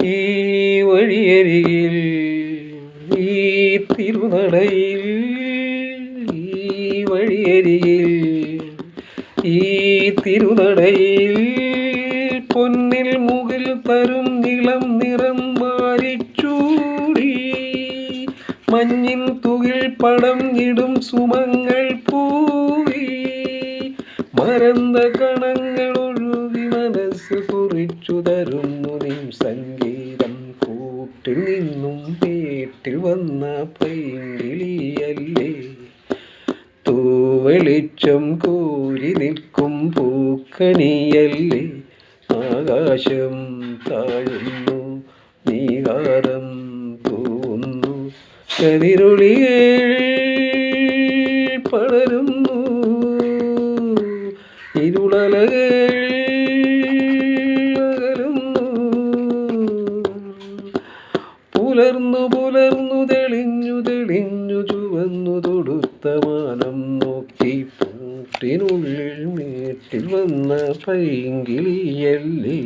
ഈ വഴിയരികിൽ ഈ തിരുനടയിൽ ഈ വഴിയരികിൽ ഈ തിരുനടയിൽ പൊന്നിൽ മുകിൽ തരും നിളം നിറം മാറിച്ചൂടി മഞ്ഞിൻ തുകിൽ പടം ഇടും സുമങ്ങൾ പൂവി. മറന്ന കണങ്ങൾ മനസ്സ് കുറിച്ചു തരുന്നു നിം സംഗീതം കൂട്ടിൽ നിന്നും വീട്ടിൽ വന്ന പൈങ്കിളിയല്ലേ തൂവെളിച്ചം കൂരി നിൽക്കും പൂക്കണിയല്ലേ? ആകാശം താഴുന്നു നീകാരം തൂവുന്നു. കതിരൊളികൾ പടരുന്നു ഇരുളലകൾ പുലർന്നു പുലർന്നു തെളിഞ്ഞു തെളിഞ്ഞു ചുവന്നു തൊടുത്ത മാനം നോക്കി പൂട്ടിനുള്ളിൽ മേട്ടിൽ വന്ന പൈങ്കിളിയല്ലേ?